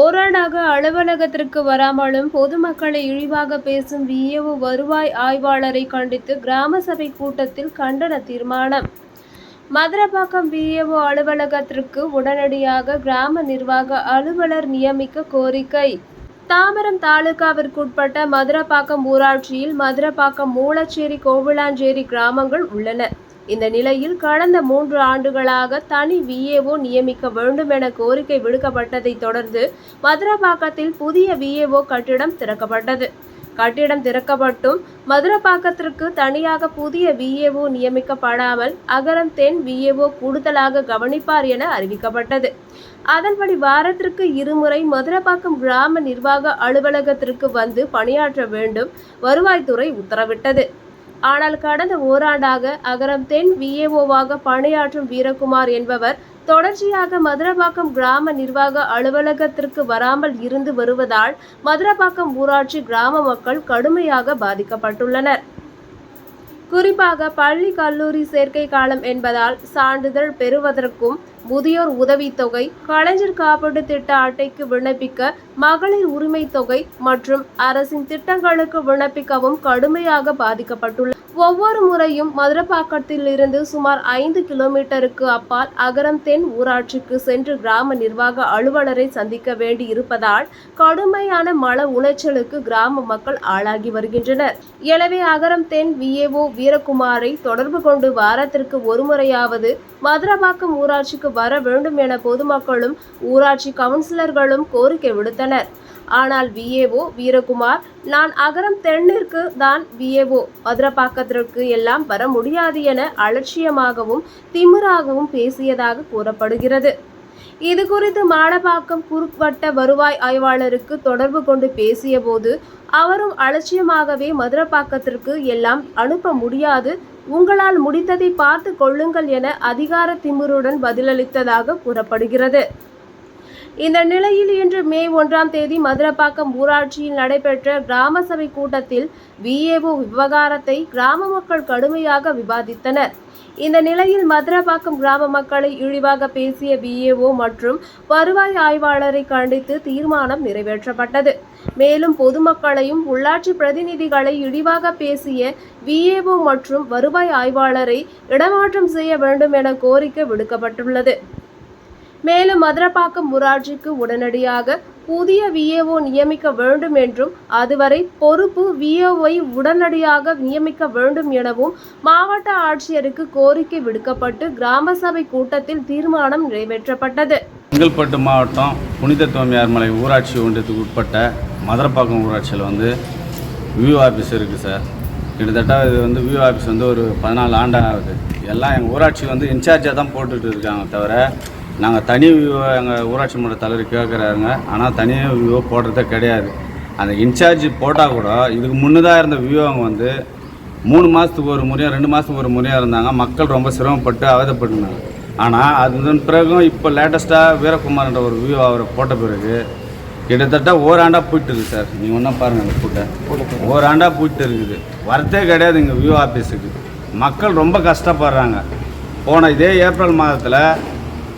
ஓராண்டாக அலுவலகத்திற்கு வராமலும் பொதுமக்களை இழிவாக பேசும் விஏஓ வருவாய் ஆய்வாளரை கண்டித்து கிராம சபை கூட்டத்தில் கண்டன தீர்மானம். மதுரப்பாக்கம் விஏஓ அலுவலகத்திற்கு உடனடியாக கிராம நிர்வாக அலுவலர் நியமிக்க கோரிக்கை. தாம்பரம் தாலுகாவிற்குட்பட்ட மதுரப்பாக்கம் ஊராட்சியில் மதுரப்பாக்கம் மூலச்சேரி கோவிலாஞ்சேரி கிராமங்கள் உள்ளன. இந்த நிலையில் கடந்த மூன்று ஆண்டுகளாக தனி விஏஓ நியமிக்க வேண்டும் என கோரிக்கை விடுக்கப்பட்டதைத் தொடர்ந்து மதுரப்பாக்கத்தில் புதிய விஏஓ கட்டிடம் திறக்கப்பட்டது. கட்டிடம் திறக்கப்பட்டும் மதுரப்பாக்கத்திற்கு தனியாக புதிய விஏஓ நியமிக்கப்படாமல் அகரம் தென் விஏஓ கூடுதலாக கவனிப்பார் என அறிவிக்கப்பட்டது. அதன்படி வாரத்திற்கு இருமுறை மதுரப்பாக்கம் கிராம நிர்வாக அலுவலகத்திற்கு வந்து பணியாற்ற வேண்டும் வருவாய்த்துறை உத்தரவிட்டது. ஆனால் கடந்த ஓராண்டாக அகரம் தென் விஏஓவாக பணியாற்றும் வீரகுமார் என்பவர் தொடர்ச்சியாக மதுரபாக்கம் கிராம நிர்வாக அலுவலகத்திற்கு வராமல் இருந்து வருவதால் மதுரபாக்கம் ஊராட்சி கிராம மக்கள் கடுமையாக பாதிக்கப்பட்டுள்ளனர். குறிப்பாக பள்ளி கல்லூரி சேர்க்கை காலம் என்பதால் சான்றிதழ் பெறுவதற்கும் முதியோர் உதவித்தொகை கலைஞர் காப்பீடு திட்ட அட்டைக்கு விண்ணப்பிக்க மகளிர் உரிமை தொகை மற்றும் அரசின் திட்டங்களுக்கு விண்ணப்பிக்கவும் கடுமையாக பாதிக்கப்பட்டுள்ளது ஒவ்வொரு முறையும் மதுரப்பாக்கத்தில் இருந்து சுமார் ஐந்து கிலோமீட்டருக்கு அப்பால் அகரம் தென் ஊராட்சிக்கு சென்று கிராம நிர்வாக அலுவலரை சந்திக்க வேண்டி இருப்பதால் கடுமையான மன உளைச்சலுக்கு கிராம மக்கள் ஆளாகி வருகின்றனர். எனவே அகரம் தென் விஏஓ வீரகுமாரை தொடர்பு கொண்டு வாரத்திற்கு ஒருமுறையாவது மதுரபாக்கம் ஊராட்சிக்கு வர வேண்டும் என பொதுமக்களும் ஊராட்சி கவுன்சிலர்களும் கோரிக்கை விடுத்தனர். ஆனால் விஏஓ வீரகுமார் நான் அகரம் தென்னிற்கு தான் விஏஓ. மதுரப்பாக்கத்திற்கு எல்லாம் வர முடியாது என அலட்சியமாகவும் திமிராகவும் பேசியதாக கூறப்படுகிறது. இது குறித்து மாடப்பாக்கம் குறுக்வட்ட வருவாய் ஆய்வாளருக்கு தொடர்பு கொண்டு பேசியபோது அவரும் அலட்சியமாகவே மதுரப்பாக்கத்திற்கு எல்லாம் அனுப்ப முடியாது உங்களால் முடித்ததை பார்த்து கொள்ளுங்கள் என அதிகார திமிருடன் பதிலளித்ததாக கூறப்படுகிறது. இந்த நிலையில் இன்று மே ஒன்றாம் தேதி மதுரப்பாக்கம் ஊராட்சியில் நடைபெற்ற கிராம சபை கூட்டத்தில் விஏஓ விவகாரத்தை கிராம மக்கள் கடுமையாக விவாதித்தனர். இந்த நிலையில் மதுரப்பாக்கம் கிராம மக்களை இழிவாக பேசிய விஏஓ மற்றும் வருவாய் ஆய்வாளரை கண்டித்து தீர்மானம் நிறைவேற்றப்பட்டது. மேலும் பொதுமக்களையும் உள்ளாட்சி பிரதிநிதிகளை இழிவாக பேசிய விஏஓ மற்றும் வருவாய் ஆய்வாளரை இடமாற்றம் செய்ய வேண்டும் என கோரிக்கை விடுக்கப்பட்டுள்ளது. மேலும் மதுரப்பாக்கம் ஊராட்சிக்கு உடனடியாக புதிய விஏஓ நியமிக்க வேண்டும் என்றும் அதுவரை பொறுப்பு விஏஓவை உடனடியாக நியமிக்க வேண்டும் எனவும் மாவட்ட ஆட்சியருக்கு கோரிக்கை விடுக்கப்பட்டு கிராம சபை கூட்டத்தில் தீர்மானம் நிறைவேற்றப்பட்டது. செங்கல்பட்டு மாவட்டம் புனித தோமியார்மலை ஊராட்சி ஒன்றியத்துக்கு உட்பட்ட மதுரப்பாக்கம் ஊராட்சியில் வந்து வியூ ஆஃபீஸ் இருக்குது சார். கிட்டத்தட்ட இது வந்து வியூ ஆஃபீஸ் வந்து ஒரு பதினாலு ஆண்டு ஆகுது எல்லாம் எங்கள் ஊராட்சி வந்து இன்சார்ஜாக தான் போட்டுட்டு இருக்காங்க தவிர நாங்கள் தனி விவோ எங்கள் ஊராட்சி மன்ற தலைவர் கேட்குறாருங்க ஆனால் தனியாக விவோ போடுறதே கிடையாது. அந்த இன்சார்ஜ் போட்டால் கூட இதுக்கு முன்னதாக இருந்த விவோங்க வந்து மூணு மாதத்துக்கு ஒரு முறையாக ரெண்டு மாதத்துக்கு ஒரு முறையாக இருந்தாங்க. மக்கள் ரொம்ப சிரமப்பட்டு அவதப்பட்டுனாங்க ஆனால் அதன் பிறகும் இப்போ லேட்டஸ்ட்டாக வீரகுமார்ன்ற ஒரு வியூ அவரை போட்ட பிறகு கிட்டத்தட்ட ஓராண்டாக போயிட்டு இருக்குது சார். நீங்கள் ஒன்றா பாருங்கள் அந்த கூட்டை ஓராண்டாக போயிட்டு இருக்குது வரத்தே கிடையாது இங்கே வியூ ஆஃபீஸுக்கு மக்கள் ரொம்ப கஷ்டப்படுறாங்க. போன இதே ஏப்ரல் மாதத்தில்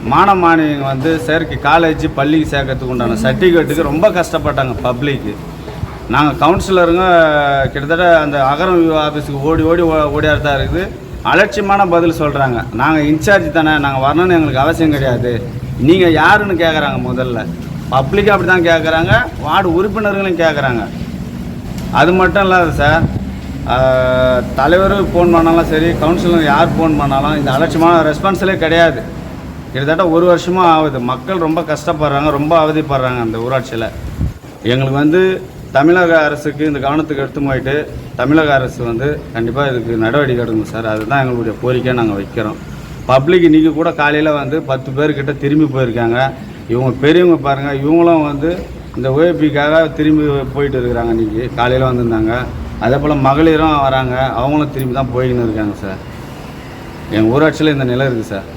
மாணவ மாணவிங்க வந்து செயற்கை காலேஜ் பள்ளிக்கு சேர்க்கறதுக்கு உண்டான சர்டிஃபிகேட்டுக்கு ரொம்ப கஷ்டப்பட்டாங்க பப்ளிக்கு நாங்கள் கவுன்சிலருங்க கிட்டத்தட்ட அந்த அகரம் ஆஃபீஸுக்கு ஓடி ஓடி ஓ- தான் இருக்குது. அலட்சியமான பதில் சொல்கிறாங்க நாங்கள் இன்சார்ஜ் தானே நாங்கள் வரணும்னு எங்களுக்கு அவசியம் கிடையாது. நீங்கள் யாருன்னு கேட்குறாங்க முதல்ல. பப்ளிக் அப்படி தான் கேட்குறாங்க வார்டு உறுப்பினர்களும் கேட்குறாங்க அது மட்டும் இல்லாத சார் தலைவரும் தலைவர் ஃபோன் பண்ணாலும் சரி கவுன்சிலர் யார் ஃபோன் பண்ணாலும் இந்த அலட்சியமான ரெஸ்பான்ஸிலே கிடையாது. கிட்டத்தட்ட ஒரு வருஷமாக ஆகுது. மக்கள் ரொம்ப கஷ்டப்படுறாங்க ரொம்ப அவதிப்படுறாங்க அந்த ஊராட்சியில். எங்களுக்கு வந்து தமிழக அரசுக்கு இந்த கவனத்துக்கு எடுத்து போயிட்டு தமிழக அரசு வந்து கண்டிப்பாக இதுக்கு நடவடிக்கை எடுக்கணும் சார். அதுதான் எங்களுடைய கோரிக்கையை நாங்கள் வைக்கிறோம். பப்ளிக் இன்றைக்கி கூட காலையில் வந்து பத்து பேர்கிட்ட திரும்பி போயிருக்காங்க. இவங்க பெரியவங்க பாருங்கள் இவங்களும் வந்து இந்த ஓஏபிக்காக திரும்பி போயிட்டு இருக்கிறாங்க இன்றைக்கி காலையில் வந்திருந்தாங்க. அதே போல் மகளிரும் வராங்க. அவங்களும் திரும்பி தான் போயின்னு இருக்காங்க சார். எங்கள் ஊராட்சியில் இந்த நிலை இருக்குது சார்.